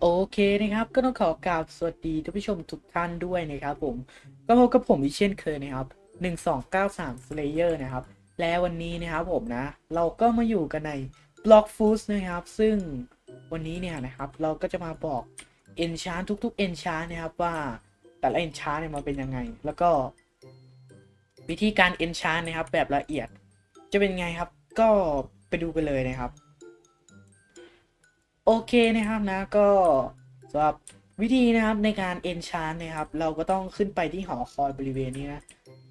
โอเคนะครับก็ต้องขอกราบสวัสดีท่านผู้ชมทุกท่านด้วยนะครับผมก็พบกับผมอีเช่นเคยนะครับ 1293 Slayer นะครับ และวันนี้นะครับผมนะ เราก็มาอยู่กันใน Block f o o d นะครับ ซึ่งวันนี้เนี่ยนะครับเราก็จะมาบอก Enchant ทุกๆ Enchant นะครับว่าแต่ละ Enchant เนี่ยมันเป็นยังไง แล้วก็วิธีการ Enchant นะครับแบบละเอียด จะเป็นไงครับก็ไปดูกันเลยนะครับ โอเคนะครับนะก็สำหรับวิธีนะครับในการ enchant นะครับ เราก็ต้องขึ้นไปที่หอคอยบริเวณนี้นะ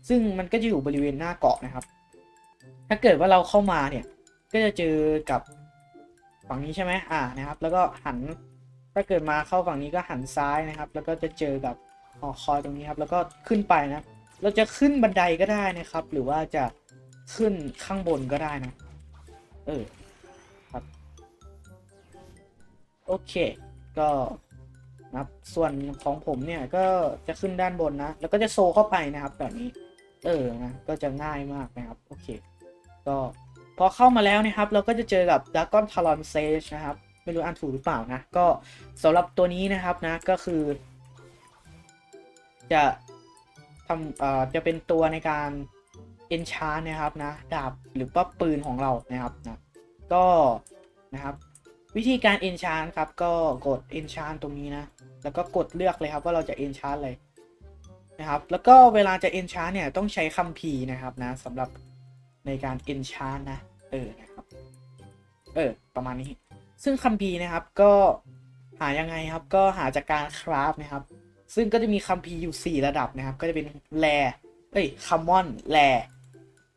ซึ่งมันก็จะอยู่บริเวณหน้าเกาะนะครับ ถ้าเกิดว่าเราเข้ามาเนี่ย ก็จะเจอกับฝั่งนี้ใช่ไหมอ่านะครับ แล้วก็หันถ้าเกิดมาเข้าฝั่งนี้ก็หันซ้ายนะครับ แล้วก็จะเจอกับหอคอยตรงนี้ครับ แล้วก็ขึ้นไปนะ เราจะขึ้นบันไดก็ได้นะครับ หรือว่าจะขึ้นข้างบนก็ได้นะ เออ โอเค ก็นะครับส่วนของผมเนี่ยก็จะขึ้นด้านบนนะ แล้วก็จะโซเข้าไปนะครับแบบนี้ เออนะ ก็จะง่ายมากนะครับ โอเค ก็พอเข้ามาแล้วนะครับ เราก็จะเจอกับ Dragon Talon Sage นะครับ ไม่รู้อ่านถูกหรือเปล่านะ ก็สำหรับตัวนี้นะครับนะ ก็คือ จะทำเอ่อจะเป็นตัวในการ enchant นะครับนะ ดาบหรือว่าปืนของเรานะครับนะ ก็นะครับ วิธีการ enchant ครับ ก็กด enchant ตรงนี้นะ แล้วก็กดเลือกเลยครับว่าเราจะ enchant อะไรนะครับ แล้วก็เวลาจะ enchant เนี่ยต้องใช้คัมภีร์นะครับนะสำหรับในการ enchant นะ เออนะครับเออประมาณนี้ ซึ่งคัมภีร์นะครับก็หายังไงครับก็หาจากการคราฟนะครับ ซึ่งก็จะมีคัมภีร์อยู่ 4 ระดับนะครับ ก็จะเป็นแรเอ้ยคัมมอนแร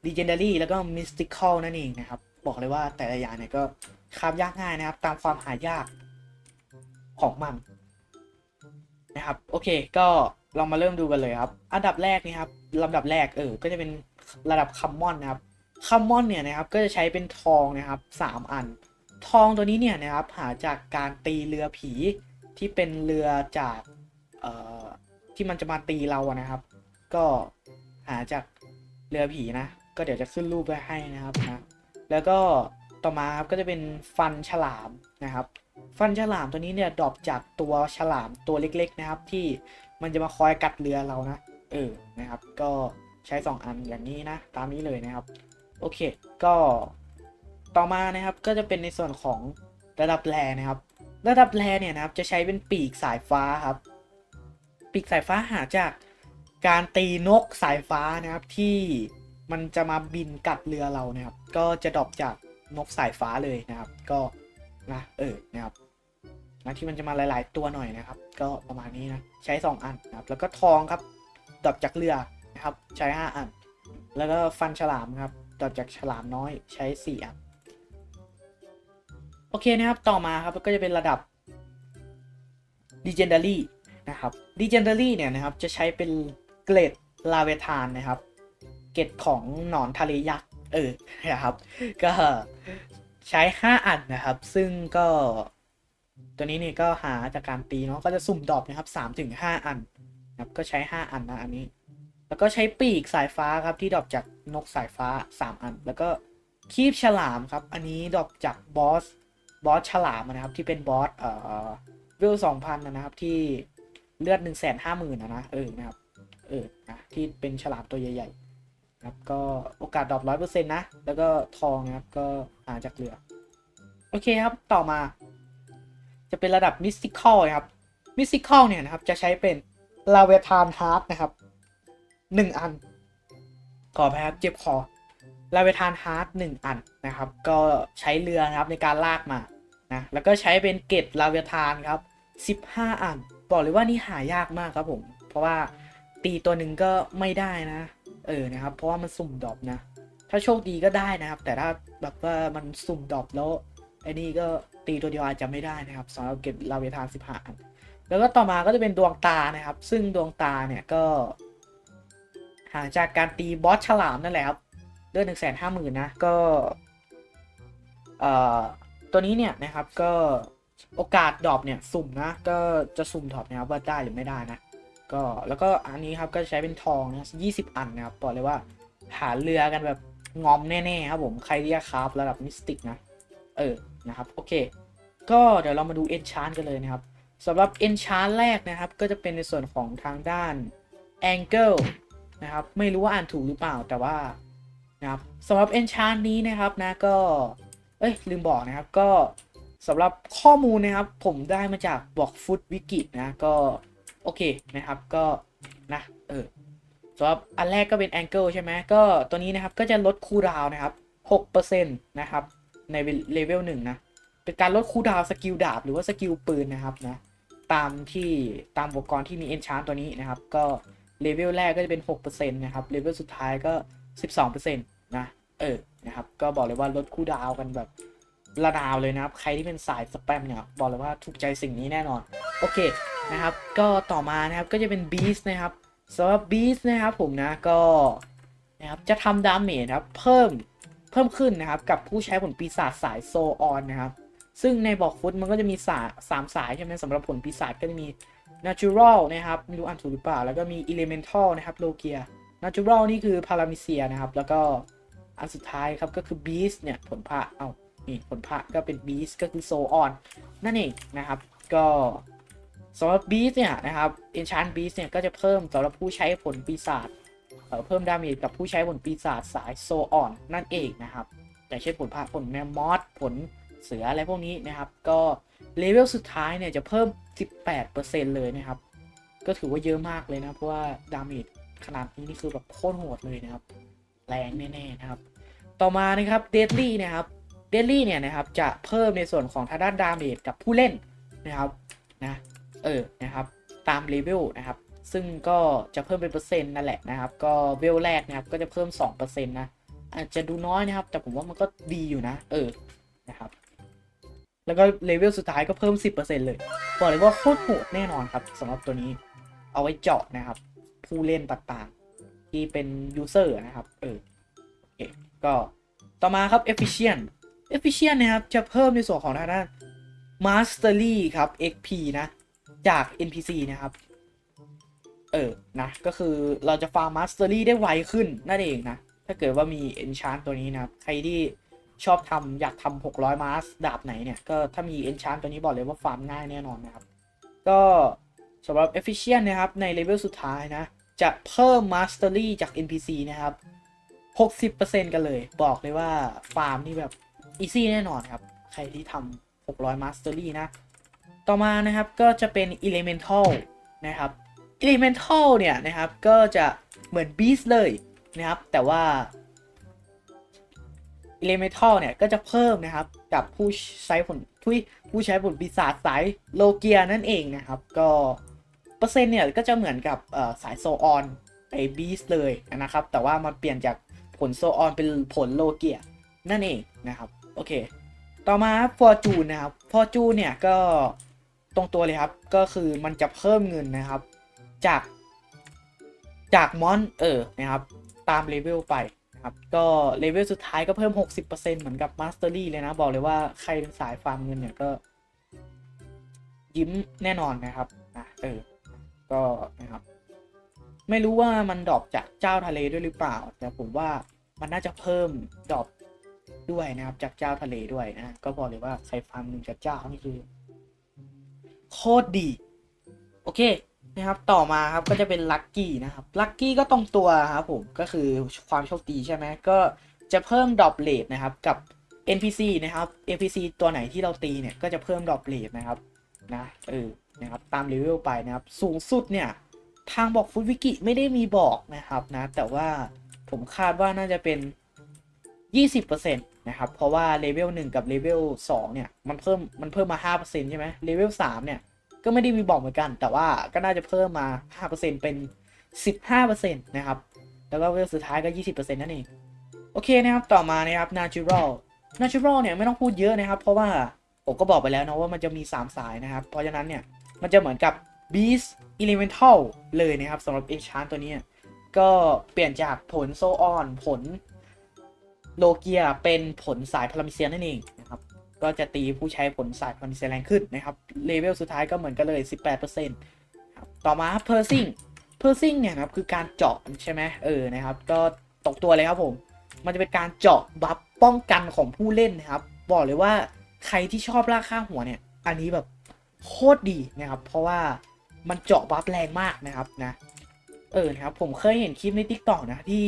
legendary แล้วก็ mystical นั่นเองนะครับ บอกเลยว่าแต่ละอย่างเนี่ยก็ คราฟยากง่ายนะครับ ตามความหายากของมันนะครับ โอเค ก็เรามาเริ่มดูกันเลยครับ อันดับแรกนี่ครับลำดับแรกเออ ก็จะเป็นระดับคัมมอนนะครับคัมมอนเนี่ยนะครับก็จะใช้เป็นทองนะครับสามอัน ทองตัวนี้เนี่ยนะครับหาจากการตีเรือผีที่เป็นเรือจากเอ่อที่มันจะมาตีเราอะนะครับ ก็หาจากเรือผีนะ ก็เดี๋ยวจะขึ้นรูปไว้ให้นะครับนะแล้วก็ ต่อมาครับก็จะเป็นฟันฉลามนะครับ ฟันฉลามตัวนี้เนี่ยดรอปจากตัวฉลามตัวเล็กๆนะครับ ที่มันจะมาคอยกัดเรือเรานะเออนะครับ ก็ใช้ 2 อันอย่างนี้นะตามนี้เลยนะครับ โอเค ก็ต่อมานะครับก็จะเป็นในส่วนของระดับแรนะครับ ระดับแรเนี่ยนะครับจะใช้เป็นปีกสายฟ้าครับ ปีกสายฟ้าหาจากการตีนกสายฟ้านะครับที่มันจะมาบินกัดเรือเรานะครับ ก็จะดรอปจาก นกสายฟ้าเลยนะครับ ก็นะเออนะครับนะที่มันจะมาหลาย ๆ ตัวหน่อยนะครับ ก็ประมาณนี้นะใช้ 2 อันนะครับ แล้วก็ทองครับดอปจากเรือนะครับ ใช้ 5 อัน แล้วก็ฟันฉลามครับดอปจากฉลามน้อยใช้ 4 อันโอเคนะครับ ต่อมาครับก็จะเป็นระดับ Legendary นะครับ Legendary เนี่ยนะครับจะใช้เป็นเกรดลาเวทานนะครับ เกรดของหนอนทะเลยักษ์ เออนะครับ ก็ใช้ 5 อันนะครับ ซึ่งก็ ตัวนี้นี่ก็หาจากการตีเนาะก็จะสุ่มดรอปนะครับ3ถึง5อันนะครับก็ใช้ 5 อันนะอันนี้ แล้วก็ใช้ปีกสายฟ้าครับที่ดรอปจากนกสายฟ้า 3 อัน แล้วก็คีบฉลามครับ อันนี้ดรอปจากบอสบอสฉลามนะครับที่เป็นบอสเอ่อเวลสองพันนะครับที่เลือดหนึ่งแสนห้าหมื่นนะนะเออนะครับเออนะที่เป็นฉลามตัวใหญ่ ๆ ครับก็โอกาสดรอปร้อยเปอร์เซ็นต์นะ แล้วก็ทองนะครับก็หาจากเรือ โอเคครับต่อมา จะเป็นระดับมิสติคอลครับมิสติคอลเนี่ยนะครับ จะใช้เป็นลาเวทานฮาร์ดนะครับหนึ่งอันขออภัยครับเจ็บคอลาเวทานฮาร์ดหนึ่งอันนะครับ ก็ใช้เรือนะครับในการลากมานะแล้วก็ใช้เป็นเกตลาเวทานครับ15อัน บอกเลยว่านี่หายากมากครับผม เพราะว่าตีตัวหนึ่งก็ไม่ได้นะ เออนะครับ เพราะว่ามันสุ่มดรอปนะ ถ้าโชคดีก็ได้นะครับ แต่ถ้าแบบว่ามันสุ่มดรอปแล้วไอ้นี่ก็ตีตัวเดียวอาจจะไม่ได้นะครับสำหรับเก็บลาเวทาน15อันแล้วก็ต่อมาก็จะเป็นดวงตานะครับ ซึ่งดวงตาเนี่ยก็หาจากการตีบอสฉลามนั่นแหละครับเลือดหนึ่งแสนห้าหมื่นนะก็เอ่อตัวนี้เนี่ยนะครับก็โอกาสดรอปเนี่ยสุ่มนะก็จะสุ่มดรอปนะครับว่าได้หรือไม่ได้นะ ก็แล้วก็อันนี้ครับก็ใช้เป็นทองนะยี่สิบอันนะครับบอกเลยว่าหาเรือกันแบบงอมแน่ๆครับผมใครที่จะคราฟระดับมิสติกนะเออนะครับโอเค ก็เดี๋ยวเรามาดูเอนชานกันเลยนะครับสำหรับ enchant แรกนะครับ ก็จะเป็นในส่วนของทางด้าน angle นะครับไม่รู้ว่าอ่านถูกหรือเปล่าแต่ว่านะครับสำหรับ enchant นี้นะครับนะก็ เอ้ยลืมบอกนะครับก็สำหรับข้อมูลนะครับผมได้มาจากบอกฟุตวิกินะก็ โอเคนะครับก็นะเออสำหรับอันแรกก็เป็น angle ใช่ไหมก็ตัวนี้นะครับก็จะลดคูดาวนะครับ6%นะครับในเลเวลหนึ่งนะเป็นการลดคูดาวสกิลดาบหรือว่าสกิลปืนนะครับนะตามที่ตามอุปกรณ์ที่มี enchant ตัวนี้นะครับ ก็เลเวลแรกก็จะเป็น6%นะครับเลเวลสุดท้ายก็ 12%นะเออนะครับก็บอกเลยว่าลดคูดาวกันแบบ ระดาวเลยนะครับ ใครที่เป็นสายสแปมเนี่ยบอกเลยว่าถูกใจสิ่งนี้แน่นอน โอเคนะครับ ก็ต่อมานะครับก็จะเป็น Beast นะครับสำหรับ Beast นะครับผมนะก็นะครับจะทำดาเมจนะครับเพิ่มเพิ่มขึ้นนะครับ กับผู้ใช้ผลปีศาจสายโซออนนะครับ ซึ่งในบอกฟุตมันก็จะมีสาสามสายใช่ไหมสำหรับผลปีศาจก็จะมี natural นะครับไม่รู้อ่านถูกหรือเปล่า แล้วก็มี elemental นะครับโลเกีย natural นี่คือพารามิเซียนะครับ แล้วก็อันสุดท้ายครับก็คือ beast เนี่ยผลพระเอ้า นี่ผลพระก็เป็น beast ก็คือ so on นั่นเองนะครับ ก็สำหรับ beast เนี่ยนะครับ enchant beast เนี่ยก็จะเพิ่มสำหรับผู้ใช้ผลปีศาจเเพิ่มดาเมจกับผู้ใช้ผลปีศาจสาย so on นั่นเองนะครับอย่างเช่นผลพระผลแมมมอสผลเสืออะไรพวกนี้นะครับ ก็เลเวลสุดท้ายเนี่ยจะเพิ่ม 18%เลยนะครับ ก็ถือว่าเยอะมากเลยนะ เพราะว่าดาเมจขนาดนี้นี่คือแบบโคตรโหดเลยนะครับ แรงแน่ๆนะครับ ต่อมานะครับเดดลี่นะครับ เดลี่เนี่ยนะครับจะเพิ่มในส่วนของทางด้านดาเมจกับผู้เล่นนะครับนะเออนะครับตามเลเวลนะครับซึ่งก็จะเพิ่มเป็นเปอร์เซ็นต์นั่นแหละนะครับ ก็เวลแรกนะครับก็จะเพิ่ม 2%นะอาจจะดูน้อยนะครับ แต่ผมว่ามันก็ดีอยู่นะ เออนะครับ แล้วก็เลเวลสุดท้ายก็เพิ่ม 10%เลยบอกเลยว่าโคตรโหดแน่นอนครับสำหรับตัวนี้เอาไว้เจาะนะครับ ผู้เล่นต่างๆ ที่เป็น user นะครับ เออโอเคก็ต่อมาครับ efficient efficient นะครับ จะเพิ่มในส่วนของทางด้าน mastery ครับ xp นะ จาก npc นะครับ เออ นะ ก็คือเราจะฟาร์ม mastery ได้ไวขึ้น นั่นเองนะ ถ้าเกิดว่ามี enchant ตัวนี้นะครับ ใครที่ชอบทำอยากทำ600 มาสดาบไหนเนี่ย ก็ถ้ามี enchant ตัวนี้บอกเลยว่าฟาร์มง่ายแน่นอนนะครับ ก็สำหรับ efficient นะครับ ในเลเวลสุดท้ายนะ จะเพิ่ม mastery จาก npc นะครับ 60%กันเลย บอกเลยว่าฟาร์มนี่แบบ easy แน่นอนครับ ใครที่ทำ600 mastery นะ ต่อมานะครับก็จะเป็น elemental นะครับ elemental เนี่ยนะครับก็จะเหมือน beast เลยนะครับ แต่ว่า elemental เนี่ยก็จะเพิ่มนะครับกับผู้ใช้ผลผู้ผู้ใช้ผลปีศาจสายโลเกียนั่นเองนะครับ ก็เปอร์เซ็นต์เนี่ยก็จะเหมือนกับสายโซออนไอ้บีสเลยนะครับ แต่ว่ามันเปลี่ยนจากผลโซออนเป็นผลโลเกียนั่นเองนะครับ โอเค ต่อมาฟอร์จูนนะครับฟอร์จูนเนี่ยก็ตรงตัวเลยครับ ก็คือมันจะเพิ่มเงินนะครับ จาก จากมอนเออนะครับ ตามเลเวลไปนะครับ ก็เลเวลสุดท้ายก็เพิ่ม 60%เหมือนกับมาสเตอรี่เลยนะ บอกเลยว่าใครเป็นสายฟาร์มเงินเนี่ยก็ ยิ้มแน่นอนนะครับนะเออ ก็นะครับ ไม่รู้ว่ามันดรอปจากเจ้าทะเลด้วยหรือเปล่า แต่ผมว่ามันน่าจะเพิ่มดรอป ด้วยนะครับ จากเจ้าทะเลด้วยนะ ก็บอกเลยว่าใครฟาร์มเงินจากเจ้านี่คือโคตรดี โอเคนะครับต่อมาครับก็จะเป็นลัคกี้นะครับลัคกี้ก็ตรงตัวครับผมก็คือความโชคดีใช่ไหมก็จะเพิ่มดรอปเลทนะครับกับ NPC นะครับ NPC ตัวไหนที่เราตีเนี่ยก็จะเพิ่มดรอปเลทนะครับนะเออนะครับตามเลเวลไปนะครับสูงสุดเนี่ยทางบอกฟุตวิกิไม่ได้มีบอกนะครับนะแต่ว่าผมคาดว่าน่าจะเป็น 20%นะครับ เพราะว่าเลเวล1กับเลเวล2เนี่ย มันเพิ่ม มันเพิ่มมา 5%ใช่ไหมเลเวล3เนี่ย ก็ไม่ได้มีบอกเหมือนกัน แต่ว่าก็น่าจะเพิ่มมา 5%เป็น 15%นะครับ แล้วก็เลเวลสุดท้ายก็ 20%นั่นเอง โอเคนะครับ ต่อมานะครับ natural natural เนี่ยไม่ต้องพูดเยอะนะครับ เพราะว่าผมก็บอกไปแล้วนะว่ามันจะมี 3 สายนะครับ เพราะฉะนั้นเนี่ย มันจะเหมือนกับ beast elemental เลยนะครับสำหรับ enchant ตัวนี้ ก็เปลี่ยนจากผลโซออนผล โลเกียเป็นผลสายพารามิเซียนนั่นเองนะครับ ก็จะตีผู้ใช้ผลสายพารามิเซียนแรงขึ้นนะครับ เลเวลสุดท้ายก็เหมือนกันเลย 18%ต่อมาเพอร์ซิงเพอร์ซิงเนี่ยครับคือการเจาะใช่ไหมเออนะครับ ก็ตกตัวเลยครับผม มันจะเป็นการเจาะบัฟป้องกันของผู้เล่นนะครับ บอกเลยว่าใครที่ชอบล่าค่าหัวเนี่ย อันนี้แบบโคตรดีนะครับ เพราะว่ามันเจาะบัฟแรงมากนะครับนะ เออนะครับผมเคยเห็นคลิปใน t ิ k t o k นะที่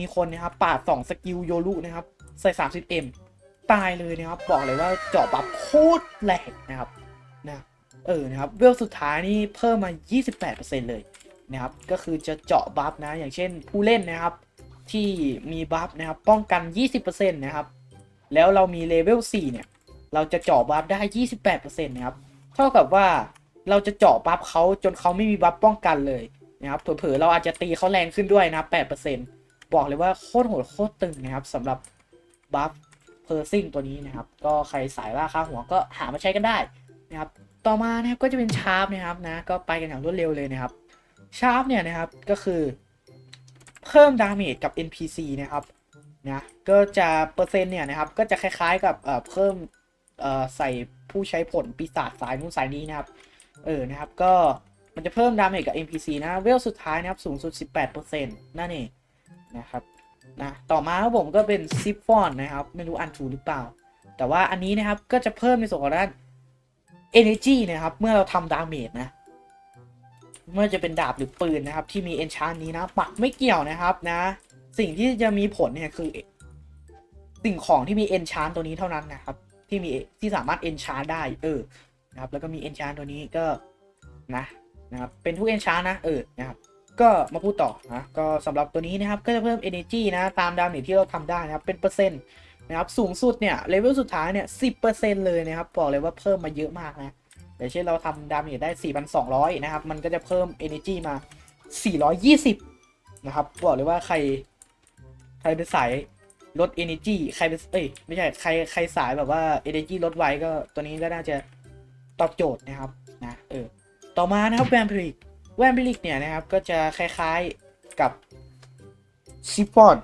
มีคนนะครับปาดสองสกิลโยรุนะครับใส่ 30m ตายเลยนะครับ บอกเลยว่าเจาะบัฟโคตรแรงนะครับนะเออนะครับเวลสุดท้ายนี่เพิ่มมา 28%เลยนะครับก็คือจะเจาะบัฟนะอย่างเช่นผู้เล่นนะครับที่มีบัฟนะครับป้องกัน 20%นะครับแล้วเรามีเลเวล 4 เนี่ย เราจะเจาะบัฟได้ 28%นะครับเท่ากับว่าเราจะเจาะบัฟเขาจนเขาไม่มีบัฟป้องกันเลยนะครับเผลอๆเราอาจจะตีเขาแรงขึ้นด้วยนะครั บอกเลยว่าโคตรโหดโคตรตึงนะครับสำหรับบัฟเพอร์ซิงตัวนี้นะครับ ก็ใครสายล่าค่าหัวก็หามาใช้กันได้นะครับ ต่อมานะครับก็จะเป็นชาร์ปนะครับนะ ก็ไปกันอย่างรวดเร็วเลยนะครับ ชาร์ปเนี่ยนะครับก็คือ เพิ่มดาเมจกับ NPC นะครับนะ ก็จะเปอร์เซ็นต์เนี่ยนะครับ ก็จะคล้ายๆกับเอ่อเพิ่มเอ่อใส่ผู้ใช้ผลปีศาจสายนู้นสายนี้นะครับ เออ นะครับ ก็มันจะเพิ่มดาเมจกับ NPC นะ เวลสุดท้ายนะครับ สูงสุด 18%นั่นเอง นะครับนะต่อมาครับผมก็เป็นซิฟฟอนนะครับไม่รู้อันถูหรือเปล่า แต่ว่าอันนี้นะครับก็จะเพิ่มในส่วนของด้าน Energy นะครับเมื่อเราทำดาเมจนะเมื่อจะเป็นดาบหรือปืนนะครับที่มี enchant นี้นะปักไม่เกี่ยวนะครับนะ สิ่งที่จะมีผลเนี่ยคือ สิ่งของที่มี enchant ตัวนี้เท่านั้นนะครับ ที่มีที่สามารถ enchant ได้เออนะครับแล้วก็มี enchant ตัวนี้ก็นะนะครับเป็นทุก enchant นะเออนะครับ ก็มาพูดต่อนะก็สำหรับตัวนี้นะครับก็จะเพิ่ม energy นะตามดาเมจที่เราทำได้นะครับเป็นเปอร์เซ็นต์นะครับสูงสุดเนี่ยเลเวลสุดท้ายเนี่ยสิเลยนะครับบอกเลยว่าเพิ่มมาเยอะมากนะอย่างเช่นเราทำดาเมจได้ 4,200 นะครับ มันก็จะเพิ่ม energy มา 420 นะครับบอกเลยว่าใคร ใครเป็นสายลด energy ใครเป็นเอ้ยไม่ใช่ใครใครสายแบบว่า energy ลดไว้ก็ตัวนี้ก็น่าจะตอบโจทย์นะครับนะเออต่อมานะครับแวมพริก แวมพิริกเนี่ยนะครับก็จะคล้ายๆกับซิฟอน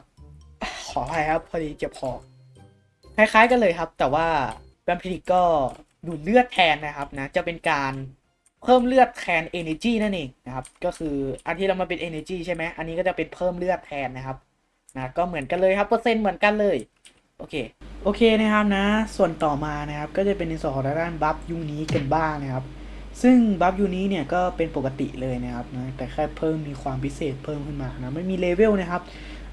ขออภัยครับพอดีเจ็บคอคล้ายๆกันเลยครับ แต่ว่าแวมพิริกก็ดูดเลือดแทนนะครับนะจะเป็นการเพิ่มเลือดแทน energy นั่นเองนะครับ ก็คืออันที่เรามาเป็น energy ใช่ไหมอันนี้ก็จะเป็นเพิ่มเลือดแทนนะครับนะก็เหมือนกันเลยครับเปอร์เซ็นต์เหมือนกันเลยโอเคโอเคนะครับนะ ส่วนต่อมานะครับก็จะเป็นในส่วนของด้านบัฟยูนี้กันบ้างนะครับ ซึ่งบัฟยูนี้เนี่ยก็เป็นปกติเลยนะครับนะแต่แค่เพิ่มมีความพิเศษเพิ่มขึ้นมานะไม่มีเลเวลนะครับ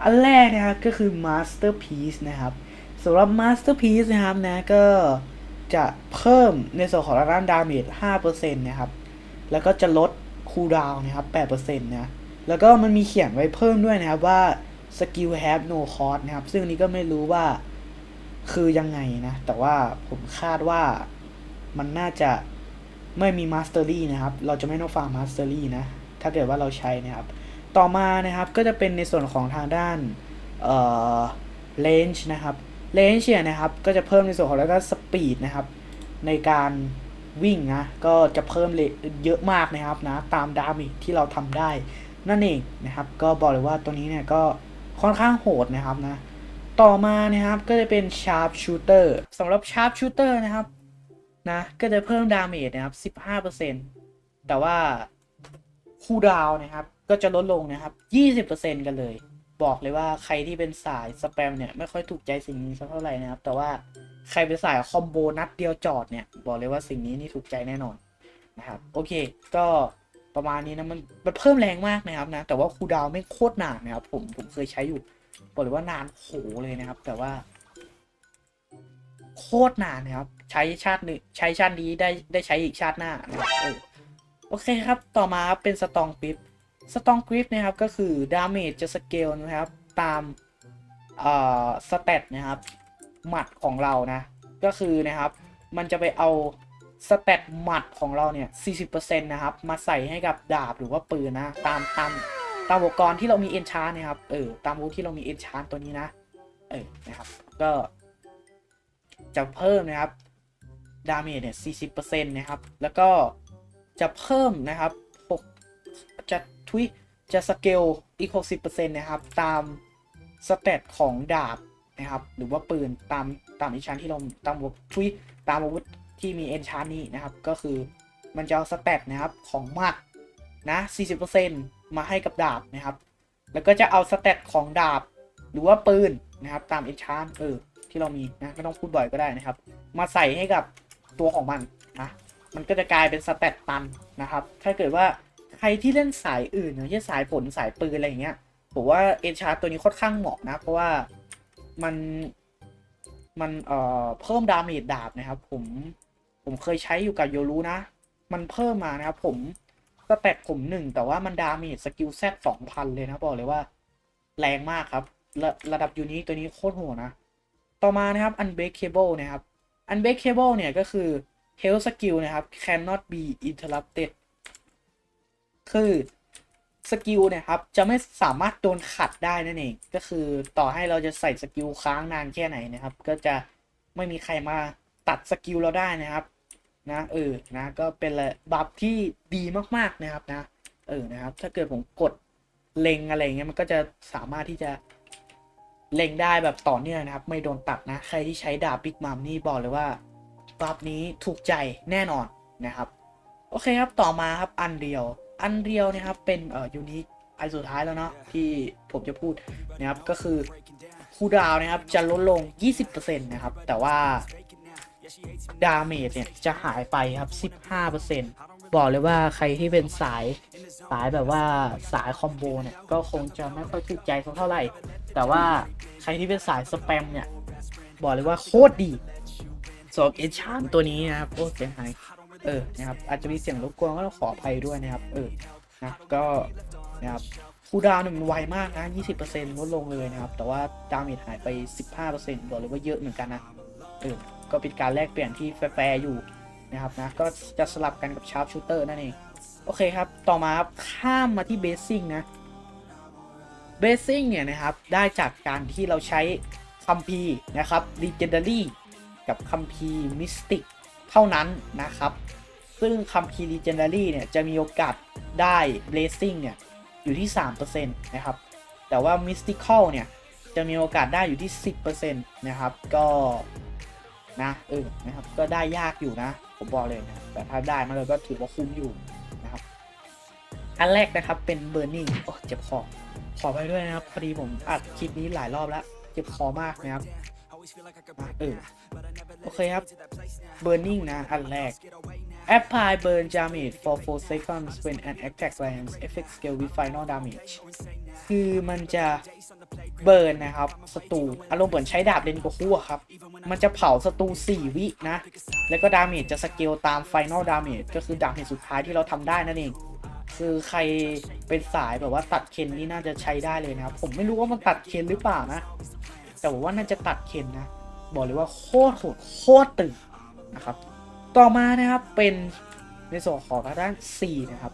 อันแรกนะครับก็คือ Masterpiece นะครับสำหรับ Masterpiece นะครับนะก็จะเพิ่มในส่วนของด้านดาเมจ5%นะครับ แล้วก็จะลดคูลดาวน์นะครับ8%นะ แล้วก็มันมีเขียนไว้เพิ่มด้วยนะครับว่า skill have no cost นะครับ ซึ่งนนี้ก็ไม่รู้ว่าคือยังไงนะ แต่ว่าผมคาดว่ามันน่าจะ ไม่มี mastery นะครับ เราจะไม่ต้องฟาร์ม mastery นะ ถ้าเกิดว่าเราใช้นะครับ ต่อมานะครับก็จะเป็นในส่วนของทางด้านเอ่อ range นะครับ range เนี่ยนะครับ ก็จะเพิ่มในส่วนของแล้วก็สปีดนะครับ ในการวิ่งนะ ก็จะเพิ่มเลยเยอะมากนะครับนะ ตามดามจที่เราทำได้ นั่นเองนะครับ ก็บอกเลยว่าตัวนี้เนี่ยก็ค่อนข้างโหดนะครับนะ ต่อมานะครับก็จะเป็น sharp shooter สำหรับ sharp shooter นะครับ นะ ก็จะเพิ่มดาเมจนะครับ 15%แต่ว่าคูดาวนะครับ ก็จะลดลงนะครับ 20%กันเลย บอกเลยว่าใครที่เป็นสายสแปมเนี่ย ไม่ค่อยถูกใจสิ่งนี้สักเท่าไหร่นะครับ แต่ว่าใครเป็นสายคอมโบนัดเดียวจอดเนี่ย บอกเลยว่าสิ่งนี้นี่ถูกใจแน่นอนนะครับ โอเค ก็ประมาณนี้นะมันมันเพิ่มแรงมากนะครับนะ แต่ว่าคูดาวไม่โคตรนานนะครับ ผมผมเคยใช้อยู่บอกเลยว่านานโหเลยนะครับ แต่ว่า โคตรนานนะครับ ใช้ชาติหนึ่งใช้ชาตินี้ได้ได้ใช้อีกชาติหน้านะเออโอเคครับต่อมาเป็นสตองกริฟสตองกริฟนะครับก็คือดาเมจจะสเกลนะครับตามเอ่อสเตตนะครับหมัดของเรานะก็คือนะครับมันจะไปเอาสเตตหมัดของเราเนี่ย 40%นะครับ มาใส่ให้กับดาบหรือว่าปืนนะ ตามตามตามอุปกรณ์ที่เรามีเอนชานนะครับ เออ ตามวุธที่เรามีเอนชานตัวนี้นะ เออ นะครับ ก็ จะเพิ่มนะครับ ดาเมจเนี่ย 40%นะครับ แล้วก็จะเพิ่มนะครับ 6 จะทุยจะสเกลอีก 60%นะครับ ตามสเตตของดาบนะครับ หรือว่าปืนตามตามอินชันที่เราตามอาวุธทุยตามอาวุธที่มีเอนชานนี้นะครับ ก็คือมันจะเอาสเตตนะครับของมัดนะ 40%มาให้กับดาบนะครับ แล้วก็จะเอาสเตตของดาบหรือว่าปืนนะครับ ตามเอนชานเออที่เรามีนะไม่ต้องพูดบ่อยก็ได้นะครับ มาใส่ให้กับ ตัวของมันนะมันก็จะกลายเป็นสเตตตันนะครับ ถ้าเกิดว่าใครที่เล่นสายอื่นอย่างเช่นสายฝนสายปืนอะไรอย่างเงี้ยผมว่าเอชาร์ตัวนี้ค่อนข้างเหมาะนะ เพราะว่ามันมันเอ่อเพิ่มดาเมจดาบนะครับผมผมเคยใช้อยู่กับโยรู้นะ มันเพิ่มมานะครับผมสแตกผมหนึ่งแต่ว่ามันดาเมจสกิลแซดสองพันเลยนะบอกเลยว่า แรงมากครับ ระระดับยูนิคตัวนี้โคตรโหดนะ ต่อมานะครับ unbreakable นะครับ unbreakable เนี่ยก็คือ health skill นะครับ cannot be interrupted คือสกิลเนี่ยครับจะไม่สามารถโดนขัดได้นั่นเอง ก็คือต่อให้เราจะใส่สกิลค้างนานแค่ไหนนะครับ ก็จะไม่มีใครมาตัดสกิลเราได้นะครับนะเออนะก็เป็นละบัฟที่ดีมากๆนะครับนะเออนะครับ ถ้าเกิดผมกดเล็งอะไรเงี้ยมันก็จะสามารถที่จะ เล็งได้แบบต่อเนื่องนะครับ ไม่โดนตัดนะ ใครที่ใช้ดาบบิ๊กมัมนี่บอกเลยว่าบัฟนี้ถูกใจแน่นอนนะครับ โอเคครับต่อมาครับอันเดียว อันเดียวนะครับเป็นเอ่อยูนิคอันสุดท้ายแล้วเนาะที่ผมจะพูดนะครับก็คือคูดาวน์นะครับจะลดลง 20%นะครับ แต่ว่าดาเมจเนี่ยจะหายไปครับ 15% บอกเลยว่าใครที่เป็นสายสายแบบว่าสายคอมโบเนี่ยก็คงจะไม่ค่อยถูกใจสักเท่าไหร่ แต่ว่าใครที่เป็นสายสแปมเนี่ยบอกเลยว่าโคตรดีสำหรับเอชานตัวนี้นะครับโอ้เสียหายเออนะครับอาจจะมีเสียงรบกวนก็ต้องขออภัยด้วยนะครับ เออนะก็นะครับคูดาวน์เนี่ยมันไวมากนะ 20%ลดลงเลยนะครับ แต่ว่าดาเมจหายไป 15%บอกเลยว่าเยอะเหมือนกันนะเออก็เป็นการแลกเปลี่ยนที่แฟร์ๆอยู่ นะครับนะก็จะสลับกันกับชาร์ปชูเตอร์นั่นเองโอเคครับ ต่อมาครับข้ามมาที่เบสซิ่งนะเบสซิ่งเนี่ยนะครับได้จากการที่เราใช้คัมภีนะครับ Legendary กับคัมภีร์ Mystic เท่านั้นนะครับ ซึ่งคัมภีร์ Legendary เนี่ยจะมีโอกาสได้ Blazing เนี่ยอยู่ที่ 3%นะครับ แต่ว่า Mystical เนี่ยจะมีโอกาสได้อยู่ที่ 10%นะครับ ก็ นะเออนะครับก็ได้ยากอยู่นะ ผมบอกเลยนะแต่ถ้าได้มาเลยก็ถือว่าคุ้มอยู่นะครับ อันแรกนะครับเป็น Burning โอ้เจ็บคอขอไปด้วยนะครับพอดีผมอัดคลิปนี้หลายรอบแล้ว เจ็บคอมากนะครับอะเออโอเคครับ Burning นะ อันแรก Apply burn damage for 4 seconds when an attack lands effect scale with final damage คือมันจะ เบิร์นนะครับศัตรูอารมณ์เหมือนใช้ดาบเลนโกคูอะครับ มันจะเผาศัตรู4 วินะ แล้วก็ดาเมจจะสเกลตาม final damage ก็คือดาเมจสุดท้ายที่เราทำได้นั่นเอง คือใครเป็นสายแบบว่าตัดเคนนี่น่าจะใช้ได้เลยนะครับ ผมไม่รู้ว่ามันตัดเคนหรือเปล่านะ แต่ผมว่าน่าจะตัดเคนนะ บอกเลยว่าโคตรโหดโคตรตึงนะครับ ต่อมานะครับเป็นในส่วนของทางด้าน C นะครับ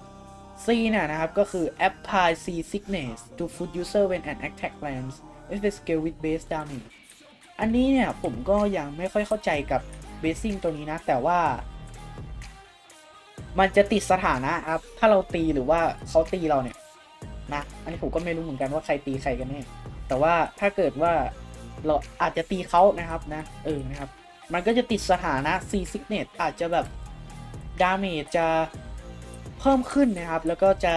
C เนี่ยนะครับ ก็คือ apply C sickness to foot user when an attack lands if the skill with base damage อันนี้เนี่ยผมก็ยังไม่ค่อยเข้าใจกับ basing ตัวนี้นะ แต่ว่า มันจะติดสถานะครับ ถ้าเราตีหรือว่าเขาตีเราเนี่ยนะ อันนี้ผมก็ไม่รู้เหมือนกันว่าใครตีใครกันแน่ แต่ว่าถ้าเกิดว่าเราอาจจะตีเขานะครับนะ เออนะครับ มันก็จะติดสถานะ C Signet อาจจะแบบดาเมจจะ เพิ่มขึ้นนะครับ แล้วก็จะ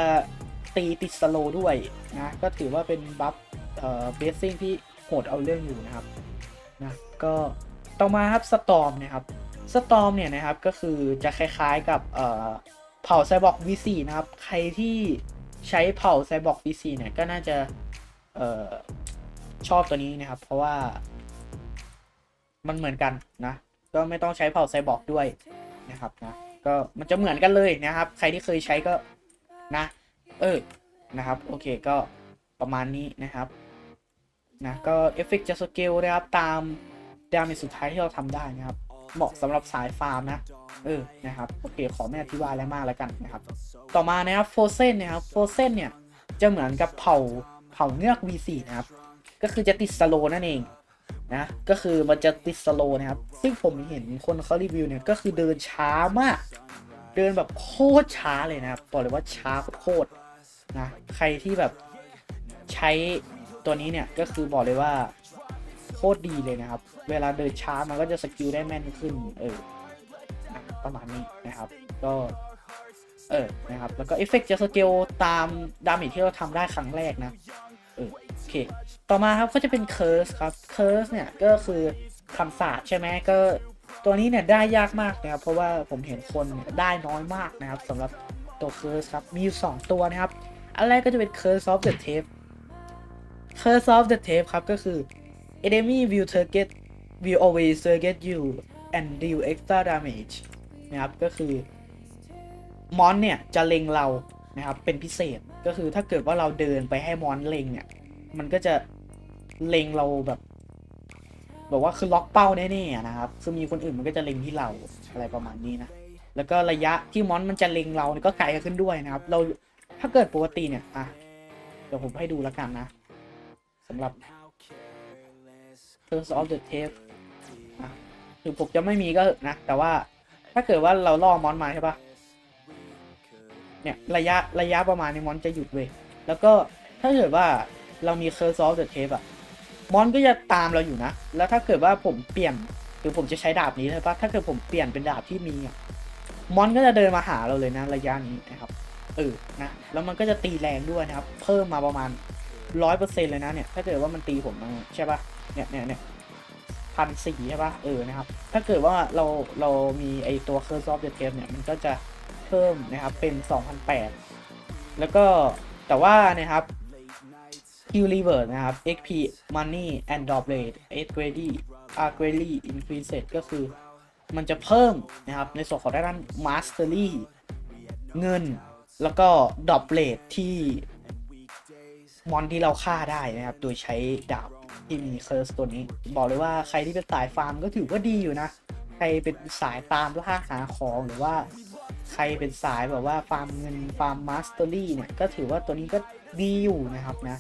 ตีติดสโลด้วยนะ ก็ถือว่าเป็นบัฟเอ่อเบสซิ่งที่โหดเอาเรื่องอยู่นะครับนะก็ต่อมาครับสตอมนะครับสตอมเนี่ยนะครับก็คือจะคล้ายๆกับเอ่อเผ่าไซบอร์ก V4 นะครับ ใครที่ใช้เผ่าไซบอร์ก V4 เนี่ยก็น่าจะเอ่อชอบตัวนี้นะครับ เพราะว่า มันเหมือนกันนะ ก็ไม่ต้องใช้เผ่าไซบอร์กด้วยนะครับนะ ก็มันจะเหมือนกันเลยนะครับ ใครที่เคยใช้ก็นะ เออนะครับ โอเคก็ประมาณนี้นะครับนะก็เอฟเฟกจะสเกลนะครับตามดาเมจสุดท้ายที่เราทำได้นะครับ เหมาะสำหรับสายฟาร์มนะ เออนะครับโอเคขอไม่อธิบายอะไรมากแล้วกันนะครับ ต่อมานะครับโฟเซนนะครับโฟเซนเนี่ยจะเหมือนกับเผ่าเผ่าเงือก V4 นะครับ ก็คือจะติดสโลนั่นเอง นะก็คือมันจะติดสโลนะครับ ซึ่งผมเห็นคนเขารีวิวเนี่ยก็คือเดินช้ามาก เดินแบบโคตรช้าเลยนะครับบอกเลยว่าช้าโคตรนะใครที่แบบใช้ตัวนี้เนี่ยก็คือบอกเลยว่าโคตรดีเลยนะครับ เวลาเดินช้ามันก็จะสกิลได้แม่นขึ้นเออนะประมาณนี้นะครับ ก็เออนะครับแล้วก็เอฟเฟกต์จะสเกลตามดาเมจที่เราทำได้ครั้งแรกนะ โอเค ต่อมาครับก็จะเป็นเคิร์สครับเคิร์สเนี่ยก็คือคำสาปใช่ไหมก็ตัวนี้เนี่ยได้ยากมากนะครับ เพราะว่าผมเห็นคนเนี่ยได้น้อยมากนะครับสำหรับตัวเคิร์สครับ มีอยู่สองตัวนะครับ อันแรกก็จะเป็น Curse of the Tape Curse of the Tape ครับก็คือ enemy will target will always target you and deal extra damage นะครับก็คือมอนเนี่ยจะเล็งเรานะครับเป็นพิเศษ ก็คือถ้าเกิดว่าเราเดินไปให้มอนเล็งเนี่ย มันก็จะเล็งเราแบบแบบว่าคือล็อกเป้าแน่ๆอะนะครับ คือมีคนอื่นมันก็จะเล็งที่เราอะไรประมาณนี้นะ แล้วก็ระยะที่มอนมันจะเล็งเราเนี่ยก็ไกลขึ้นด้วยนะครับ เราถ้าเกิดปกติเนี่ย อะ เดี๋ยวผมให้ดูแล้วกันนะสำหรับ Curse of the Tape อะถึงผมจะไม่มีก็นะ แต่ว่าถ้าเกิดว่าเราล่อมอนมาใช่ปะ เนี่ยระยะระยะประมาณนี้มอนจะหยุดเว้ยแล้วก็ถ้าเกิดว่าเรามี Curse of the Tape อะมอนก็จะตามเราอยู่นะ แล้วถ้าเกิดว่าผมเปลี่ยนหรือผมจะใช้ดาบนี้ใช่ปะถ้าเกิดผมเปลี่ยนเป็นดาบที่มีอะมอนก็จะเดินมาหาเราเลยนะระยะนี้นะครับเออนะแล้วมันก็จะตีแรงด้วยนะครับ เพิ่มมาประมาณร้อยเปอร์เซ็นเลยนะเนี่ยถ้าเกิดว่ามันตีผมใช่ปะเนี่ยเนี่ยเนี่ยพันสี่ใช่ปะเออนะครับ ถ้าเกิดว่าเราเรามีไอตัว Curse of the Tape เนี่ยมันก็จะ เพิ่มนะครับเป็น 2,008 แล้วก็แต่ว่านะครับ Q Revert นะครับ XP Money and Drop Rate S Greedy R greatly increased ก็คือมันจะเพิ่มนะครับในส่วนของด้าน Mastery เงินแล้วก็ดรอปเลทที่มอนที่เราฆ่าได้นะครับ โดยใช้ดาบที่มีเคิร์สตัวนี้ บอกเลยว่าใครที่เป็นสายฟาร์มก็ถือว่าดีอยู่นะ ใครเป็นสายตามล่าหาของหรือว่า ใครเป็นสายแบบว่าฟาร์มเงินฟาร์มมาสเตอรี่เนี่ย ก็ถือว่าตัวนี้ก็ดีอยู่นะครับนะ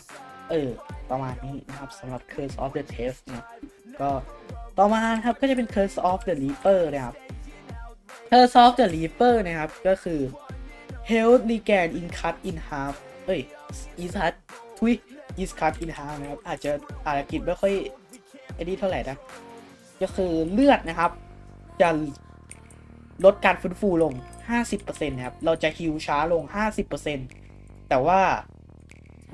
เออ ประมาณนี้นะครับสำหรับ Curse of the Tape นะก็ต่อมาครับก็จะเป็น Curse of the Reaper นะครับ Curse of the Reaper นะครับ ก็คือ Health Regain in Cut in Half เอ้ย is cut ทุย is cut in half นะครับ อาจจะอานอังกฤษไม่ค่อยไอ้นี่เท่าไหร่นะ ก็คือเลือดนะครับ จะ ลดการฟื้นฟูลง 50%นะครับ เราจะฮิวช้าลง 50%แต่ว่า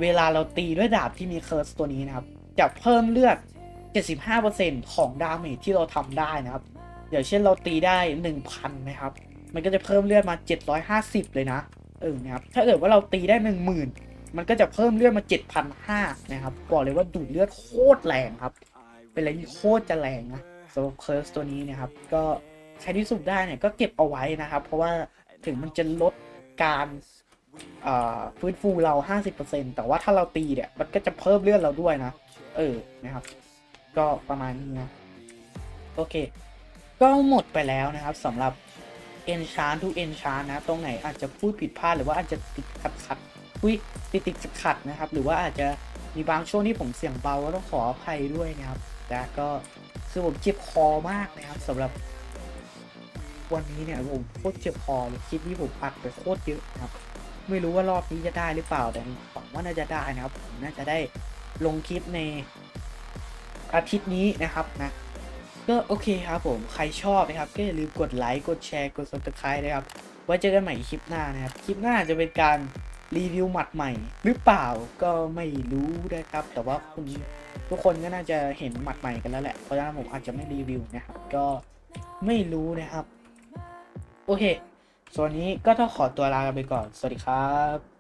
เวลาเราตีด้วยดาบที่มีเคิร์สตัวนี้นะครับ จะเพิ่มเลือด 75%ของดาเมจที่เราทำได้นะครับอย่างเช่นเราตีได้ 1,000นะครับ มันก็จะเพิ่มเลือดมา 750 เลยนะ เออนะครับ ถ้าเกิดว่าเราตีได้ 10,000 มันก็จะเพิ่มเลือดมา 7,500นะครับ บอกเลยว่าดูดเลือดโคตรแรงครับ เป็นอะไรที่โคตรจะแรงนะสำหรับเคิร์สตัวนี้นะครับ ก็ ใครที่สุกได้เนี่ยก็เก็บเอาไว้นะครับ เพราะว่าถึงมันจะลดการฟื้นฟูเรา 50%แต่ว่าถ้าเราตีเนี่ย มันก็จะเพิ่มเลือดเราด้วยนะ เออ นะครับ ก็ประมาณนี้นะ โอเค ก็หมดไปแล้วนะครับสำหรับ Enchant ทุก Enchant นะ ตรงไหนอาจจะพูดผิดพลาดหรือว่าอาจจะติดขัดขัดๆอุ้ยติดติดขัดขัดนะครับ หรือว่าอาจจะมีบางช่วงที่ผมเสียงเบาก็ต้องขออภัยด้วยนะครับแต่ก็คือผมเจ็บคอมากนะครับสำหรับ วันนี้เนี่ยผมโคตรเจ็บคอเลยคลิปนี้ผมอัดไปโคตรเยอะนะครับ ไม่รู้ว่ารอบนี้จะได้หรือเปล่าแต่หวังว่าน่าจะได้นะครับผมน่าจะได้ลงคลิปในอาทิตย์นี้นะครับนะก็โอเคครับผมใครชอบนะครับ ก็อย่าลืมกดไลค์กดแชร์กด subscribe นะครับไว้เจอกันใหม่คลิปหน้านะครับคลิปหน้าจะเป็นการรีวิวหมัดใหม่ หรือเปล่าก็ไม่รู้นะครับ แต่ว่าคุณทุกคนก็น่าจะเห็นหมัดใหม่กันแล้วแหละเพราะฉะนั้นผมอาจจะไม่รีวิวนะครับก็ไม่รู้นะครับ โอเคส่วนนี้ก็ต้องขอตัวลากันไปก่อน สวัสดีครับ